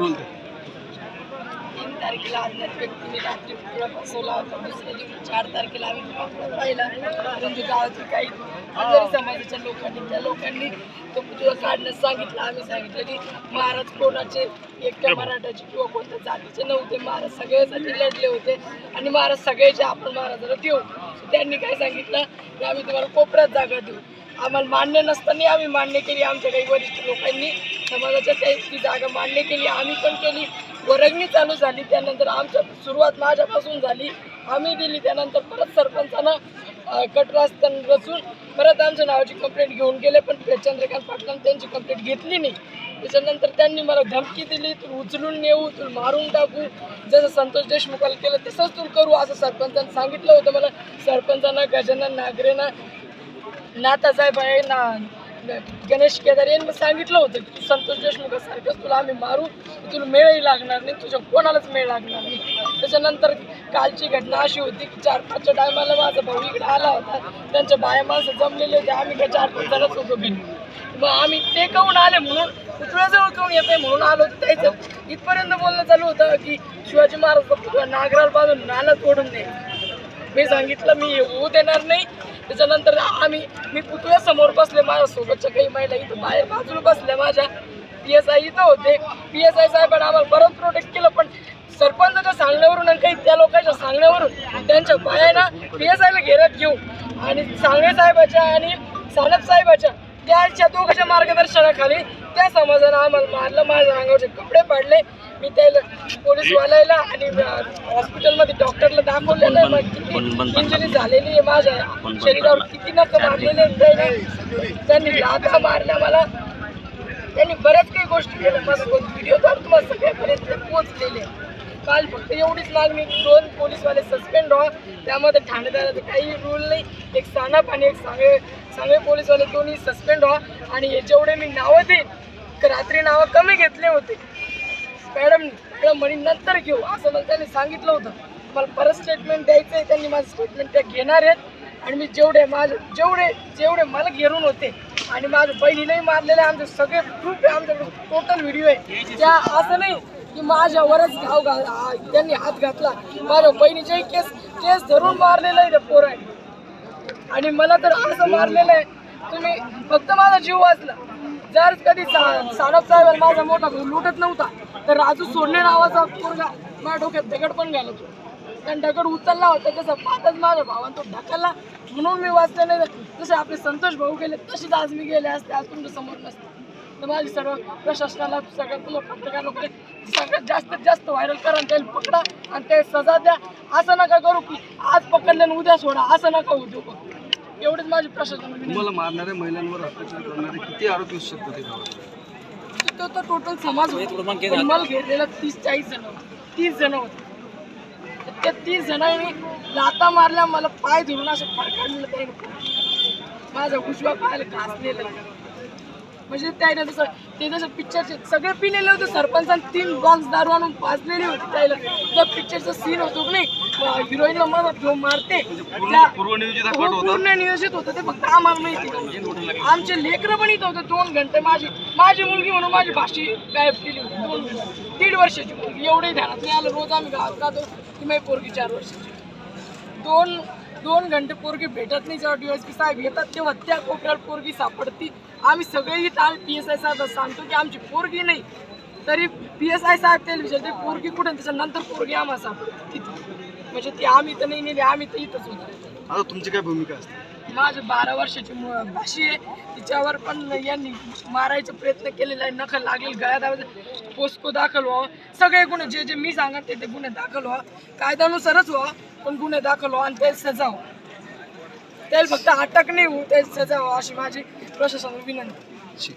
बोलते तीन तारखेला अज्ञात रात्री पुतळा बसवला होता. चार तारखेला लोकांनी त्या लोकांनी तो पुतळा काढण्यास सांगितला. आम्ही सांगितलं महाराज कोणाचे एकट्या मराठाचे किंवा कोणत्या जातीचे नव्हते. महाराज सगळ्यासाठी लढले होते. आणि महाराज सगळ्याचे आपण महाराजाला देऊ. त्यांनी काय सांगितलं? की आम्ही तुम्हाला कोपऱ्यात जागा देऊ. आम्हाला मान्य नसताना आम्ही मान्य केली. आमच्या काही वरिष्ठ लोकांनी समाजाच्या काही ती जागा मांडणी केली आम्ही पण केली. वर्गणी चालू झाली त्यानंतर आमच्या सुरुवात माझ्यापासून झाली. आम्ही दिली त्यानंतर परत सरपंचानं कटरास्तन रचून परत आमच्या नावाची कंप्लेंट घेऊन गेले पण चंद्रकांत पाटलांनी त्यांची कंप्लेंट घेतली नाही. त्याच्यानंतर त्यांनी मला धमकी दिली तू उचलून नेऊ तू मारून टाकू. जसं संतोष देशमुखाला केलं तसंच तू करू असं सरपंचानं सांगितलं होतं मला. सरपंचांना गजानन नागरेना नातासाहेब आहे ना गणेश केदार यांनी सांगितलं होतं की संतोष देशमुखासारखंच तुला आम्ही मारू तुला मेळही लागणार नाही तुझ्या कोणालाच मेळ लागणार नाही. त्याच्यानंतर कालची घटना अशी होती की चार पाचच्या टायमाला माझा भाऊ इकडे आला होता. त्यांच्या बाया माणसं जमलेले होते. आम्ही काय चार पाच जणच होतो बिन मग आम्ही ते कहून आले म्हणून? पुतळ्याजवळ कहून येते म्हणून आलो होतो त्याचं. इथपर्यंत बोलणं चालू होतं की शिवाजी महाराज नागराल बांधून नाला तोडून दे. मी सांगितलं मी येऊ देणार नाही. त्याच्यानंतर आम्ही मी पुतळ्या समोर बसले माझ्या सोबतच्या काही महिला इथं बाहेर बाजूला बसल्या माझ्या पी एस आय इथं होते. पी एस आय साहेबांनी आम्हाला बरंच प्रोटेक्ट केलं पण सरपंचाच्या सांगण्यावरून आणि काही त्या लोकांच्या सांगण्यावरून त्यांच्या बायांना पी एस आयला घेरत घेऊ आणि सांगणे साहेबाच्या आणि सानप साहेबाच्या त्यांच्या दोघांच्या मार्गदर्शनाखाली त्या समाजानं आम्हाला मारलं माझ्या अंगावरचे कपडे पाडले. मी त्याला पोलीसवाल्याला आणि हॉस्पिटलमध्ये डॉक्टरला दाखवलेलं आहे. मग किती इंजुरी झालेली आहे माझ्या शरीरावर किती नख मारलेले त्याने. लाथा मारल्या मला. त्यांनी बऱ्याच काही गोष्टी केल्या. माझा व्हिडिओ तर तुम्हाला सगळ्यापर्यंत पोहोचलेले काल फक्त एवढीच मागणी दोन पोलीसवाले सस्पेंड व्हा. त्यामध्ये ठाणेदाराचं काही रूल नाही. एक सानप आणि एक सांगळे सांगळे पोलीसवाले दोन्ही सस्पेंड व्हा. आणि हे जेवढे मी नावं देईन रात्री नावं कमी घेतले होते. मॅडम मॅडम म्हणे नंतर घेऊ असं मला त्यांनी सांगितलं होतं. मला परत स्टेटमेंट द्यायचं आहे त्यांनी माझं स्टेटमेंट त्या घेणार आहेत. आणि मी जेवढे माझे जेवढे जेवढे मला घेरून होते आणि माझ्या बहिणीलाही मारलेले आमचे सगळे प्रूफ आहे आमच्याकडे टोटल व्हिडिओ आहे. त्या असं नाही की माझ्यावरच घाव घा त्यांनी हात घातला. माझ्या बहिणीच्याही केस केस धरून मारलेलं आहे त्या पोराने. आणि मला तर असं मारलेलं आहे तुम्ही फक्त माझा जीव वाचला. जर कधी सा- सानप साहेब माझा मोठा भाऊ लुटत नव्हता तर राजू सोडले नावाचा पोरगा माझ्या डोक्यात दगड पण घालत कारण दगड उचलला होता तसं पाहतच माझ्या भावानं तो ढकलला. म्हणून मी वाचले नाही जसे आपले संतोष भाऊ गेले तसेच आज मी गेले असते आज तुमच्यासमोर नसते. तर माझी सर्व प्रशासनाला सगळ्यात तुम्हाला पत्रकार लोक सगळ्यात जास्तीत जास्त व्हायरल करा आणि त्याला पकडा आणि ते सजा द्या. असं नका करू की आज पकडले उद्या सोडा असं नका उद्योग एवढीच माझी प्रशासन तुम्हाला मारणाऱ्या महिलांवर अत्याचार करणारे किती आरोपी असू शकतात गावात तो तर टोटल समाज होता. मला घेतलेला तीस चाळीस जण होते. तीस जण होते. तर त्या तीस जणांनी लाता मारल्या मला पाय धरून असं फडकाडलेलं त्याने माझा उजव्या पायाला घासलेलं. म्हणजे त्याने जसं ते जसं पिक्चरचे सगळे पिलेले होते सरपंचाने तीन बॉक्स दारू आणून पाजलेली होती त्याला. त्या पिक्चरचा सीन होतो की नाही? हिरोईनला मदत घेऊन मारते त्या- पूर्वनियोजित हा हो, कट होता? पूर्ण नियोजित होतं ते फक्त आम्हाला माहिती. आमचे लेकरं पण इथं होते दोन घंटे. माझी माझी मुलगी म्हणून माझी भाषी गायब केली होती दोन दीड वर्षाची मुलगी एवढी ध्यानात नाही आलं. रोज आम्ही गावात राहतो ती माझी पोरगी चार वर्षाची. दोन दोन घंटे पोरगी भेटत नाही जेव्हा डीएसपी साहेब येतात तेव्हा त्या कोपऱ्यात पोरगी सापडती. आम्ही सगळेही ताल पी एस आय साहेब सांगतो की आमची पोरगी नाही. तरी पी एस आय साहेब त्याला विचारते पोरगी कुठे त्याच्यानंतर पोरगी आम्हाला सापडते. तिथे म्हणजे ती आम्ही तर नाही नेली आम्ही तर इथंच होतो. आता तुमची काय भूमिका असते? माझी बारा वर्षाची मु- भाशी आहे. तिच्यावर पण यांनी मारायचा प्रयत्न केलेला आहे. नखल लागलेलं गळ्यात पोस्को दाखल व्हावं. सगळे गुन्हे जे जे मी सांगत ते ते गुन्हे दाखल व्हा. कायद्यानुसारच व्हा पण गुन्हे दाखल व्हा आणि ते सजा व्हा. त्याला फक्त अटक नाही होऊ ते सजा व्हा अशी माझी प्रशासनाला विनंती.